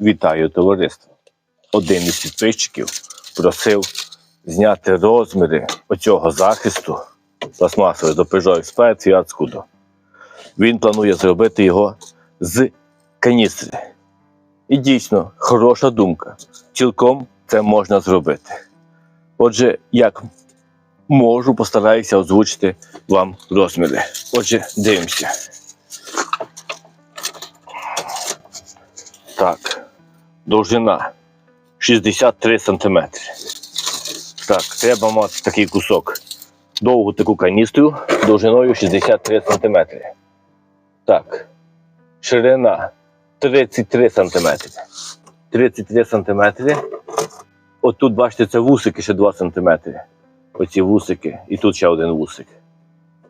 Вітаю товариство. Один із підписчиків просив зняти розміри оцього захисту пластмасовий до Peugeot Expert Fiat Scudo. Він планує зробити його з каністри. І дійсно, хороша думка. Цілком це можна зробити. Отже, як можу, постараюся озвучити вам розміри. Отже, дивимося. Так, довжина 63 см. Так, треба мати такий кусок. Довгу таку каністру довжиною 63 см. Так, ширина 33 см. 33 см. Отут, бачите, це вусики ще 2 см. Оці вусики. І тут ще один вусик.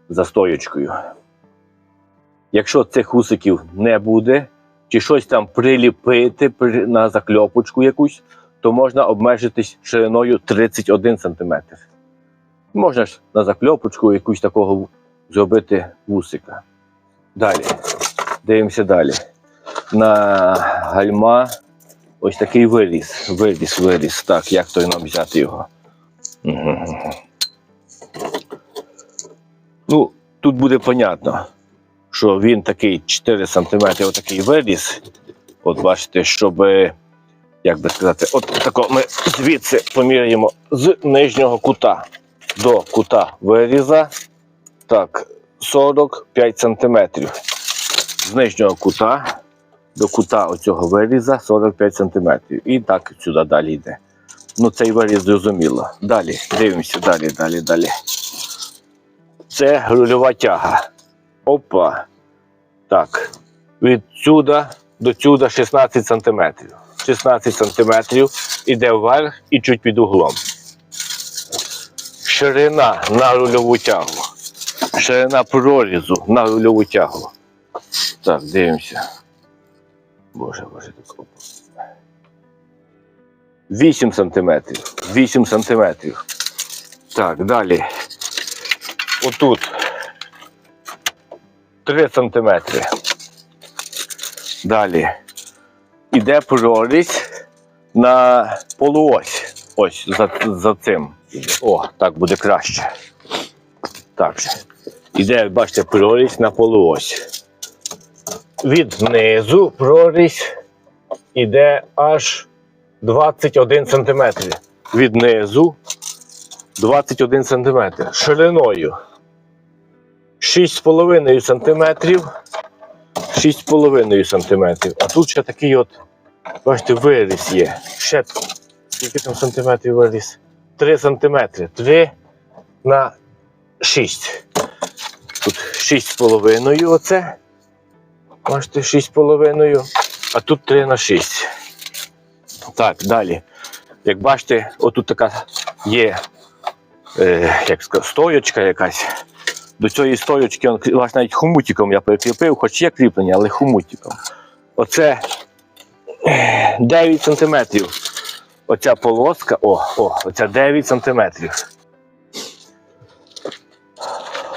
За стоєчкою. Якщо цих вусиків не буде, чи щось там приліпити на закльопочку якусь, то можна обмежитись шириною 31 см. Можна ж на закльопочку якусь такого зробити вусика. Далі. Дивимося далі. На гальма ось такий виріс. Виріс, виріс. Так, як то нам взяти його? Ну, тут буде понятно що він такий 4 см, отакий виріс. От бачите, щоб, як би сказати, от тако ми звідси поміряємо з нижнього кута до кута виріза. Так, 45 см. З нижнього кута до кута оцього виріза 45 см. І так сюди далі йде. Ну, цей виріз зрозуміло. Далі, дивимося, далі, далі, далі. Це рульова тяга. Опа. Так. Від сюди до сюди 16 см. 16 см іде вверх і чуть під углом. Ширина на рульову тягу. Ширина прорізу на рульову тягу. Так, дивимося. Боже, боже, так. 8 см. 8 см. Так, далі. Отут 3 сантиметри. Далі. Іде прорізь на полуось. Ось за, за цим. О, так буде краще. Так. Іде, бачите, прорізь на полуось. Від низу прорізь іде аж 21 сантиметр. Від низу 21 сантиметр. Шириною 6,5 сантиметрів. 6,5 сантиметрів. А тут ще такий от, бачите, виріс є. Ще скільки там сантиметрів виріс? 3 сантиметри. 3 на 6. Тут 6,5 оце. Бачите, 6,5. А тут 3 на 6. Так, далі. Як бачите, отут така є е, як сказати, стоєчка якась. До цієї стоєчки аж навіть хомутиком я прикріпив, хоч є кріплення, але хомутиком. Оце е, 9 сантиметрів. Оця полоска, о, о, оця 9 сантиметрів.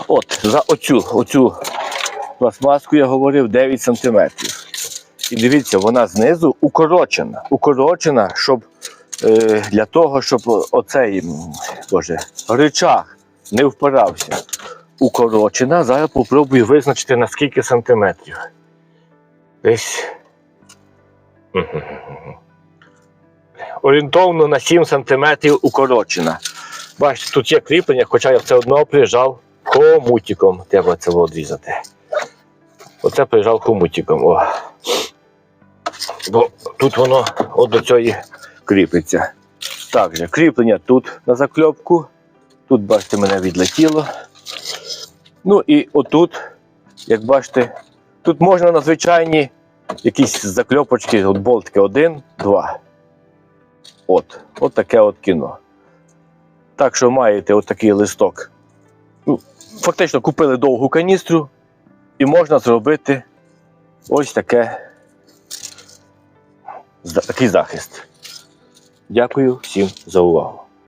От, за оцю, оцю пластмаску я говорив 9 сантиметрів. І дивіться, вона знизу укорочена. Укорочена, щоб е, для того, щоб оцей боже, рычаг не впирався. Укорочена. Зараз попробую визначити на скільки сантиметрів. Десь. Орієнтовно на 7 сантиметрів укорочена. Бачите, тут є кріплення, хоча я все одно приїжджав хомутиком. Треба це відрізати. Оце приїжджав хомутиком. О. Бо тут воно от до цієї кріпиться. Так же, кріплення тут на закльопку. Тут, бачите, мене відлетіло. Ну і отут, як бачите, тут можна на звичайні якісь закльопочки, от болтики один, два. От, от таке от кіно. Так що маєте от такий листок. Ну, фактично купили довгу каністру і можна зробити ось таке, такий захист. Дякую всім за увагу.